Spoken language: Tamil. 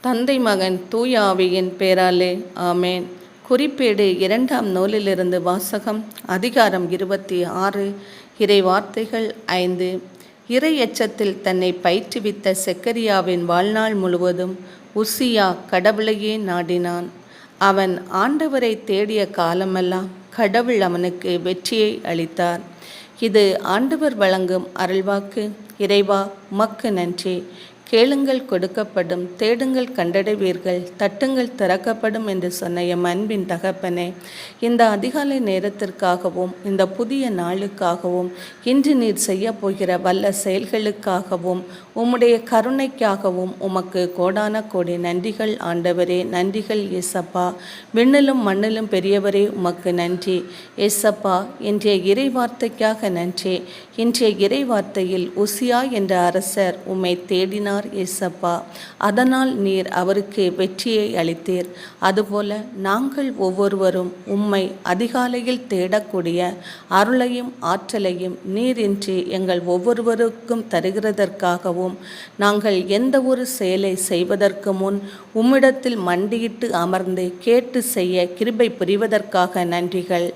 தந்தை மகன் தூய ஆவியின் பேராலே ஆமேன். குறிப்பேடு இரண்டாம் நூலிலிருந்து வாசகம் அதிகாரம் இருபத்தி ஆறு இறை வார்த்தைகள் ஐந்து. இறை எச்சத்தில் தன்னை பயிற்றுவித்த செக்கரியாவின் வாழ்நாள் முழுவதும் உசியா கடவுளையே நாடினான். அவன் ஆண்டவரை தேடிய காலமெல்லாம் கடவுள் அவனுக்கு வெற்றியை அளித்தார். இது ஆண்டவர் வழங்கும் அருள்வாக்கு. இறைவா உமக்கு நன்றி. கேளுங்கள் கொடுக்கப்படும் தேடுங்கள் கண்டடைவீர்கள் தட்டுங்கள் திறக்கப்படும் என்று சொன்ன எம் அன்பின் தகப்பனே இந்த அதிகாலை நேரத்திற்காகவும் இந்த புதிய நாளுக்காகவும் இன்று நீர் செய்ய போகிற வல்ல செயல்களுக்காகவும் உம்முடைய கருணைக்காகவும் உமக்கு கோடான கோடி நன்றிகள் ஆண்டவரே நன்றிகள் ஏசப்பா விண்ணிலும் மண்ணிலும் பெரியவரே உமக்கு நன்றி. ஏசப்பா இன்றைய இறை வார்த்தைக்காக நன்றி. இன்றைய இறை வார்த்தையில் உசியா என்ற அரசர் உம்மை தேடினார். ஏசப்பா அதனால் நீர் அவருக்கு வெற்றியை அளித்தீர். அதுபோல நாங்கள் ஒவ்வொருவரும் உம்மை அதிகாலையில் தேடக்கூடிய அருளையும் ஆற்றலையும் நீர் இன்றி எங்கள் ஒவ்வொருவருக்கும் தருகிறதற்காகவும் நாங்கள் எந்த ஒரு செயலை செய்வதற்கு முன் உம்மிடத்தில் மண்டியிட்டு அமர்ந்து கேட்டு செய்ய கிருபை புரிவதற்காக நன்றிகள்.